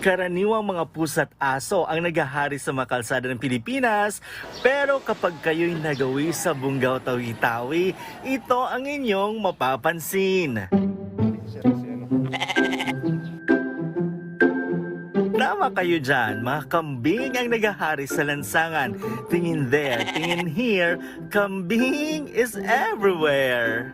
Karaniwang mga pusa't aso ang naghahari sa mga kalsada ng Pilipinas, pero kapag kayo'y nagawi sa Bungaw Tawi-Tawi, ito ang inyong mapapansin. Tama kayo dyan, mga kambing ang naghahari sa lansangan. Tingin there, tingin here, kambing is everywhere.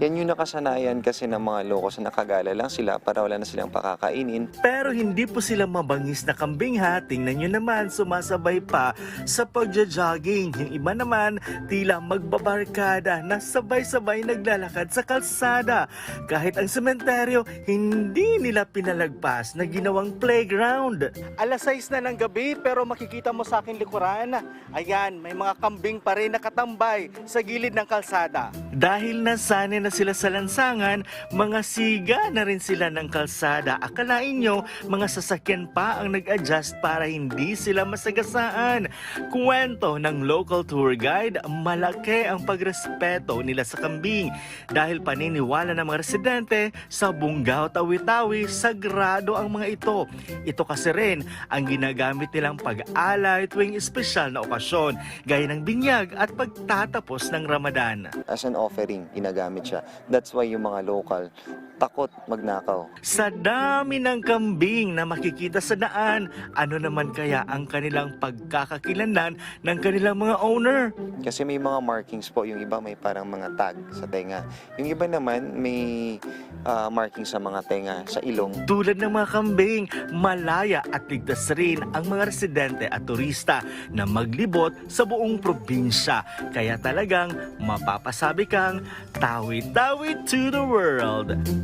Yan yung nakasanayan kasi ng mga loko sa nakagala lang sila para wala na silang pakakainin. Pero hindi po sila mabangis na kambing ha. Tingnan nyo naman, sumasabay pa sa pagja-jogging. Yung iba naman, tila magbabarkada na sabay-sabay naglalakad sa kalsada. Kahit ang sementeryo, hindi nila pinalagpas na ginawang playground. Alas 6 na ng gabi pero makikita mo sa akin likuran. Ayan, may mga kambing pa rin nakatambay sa gilid ng kalsada. Dahil nasanay na sila sa lansangan, mga siga na rin sila ng kalsada. Akalain nyo, mga sasakyan pa ang nag-adjust para hindi sila masagasaan. Kwento ng local tour guide, malaki ang pagrespeto nila sa kambing. Dahil paniniwala ng mga residente sa Bungaw Tawi-Tawi, sagrado ang mga ito. Ito kasi rin ang ginagamit nilang pag-alay tuwing espesyal na okasyon, gaya ng binyag at pagtatapos ng Ramadan. As an offering, ginagamit siya. That's why yung mga local takot magnakaw. Sa dami ng kambing na makikita sa daan, ano naman kaya ang kanilang pagkakakilanlan ng kanilang mga owner? Kasi may mga markings po. Yung iba may parang mga tag sa tenga. Yung iba naman may ah, marking sa mga tenga, sa ilong. Tulad ng mga kambing, malaya at ligtas rin ang mga residente at turista na maglibot sa buong probinsya. Kaya talagang mapapasabi kang tawi-tawi to the world.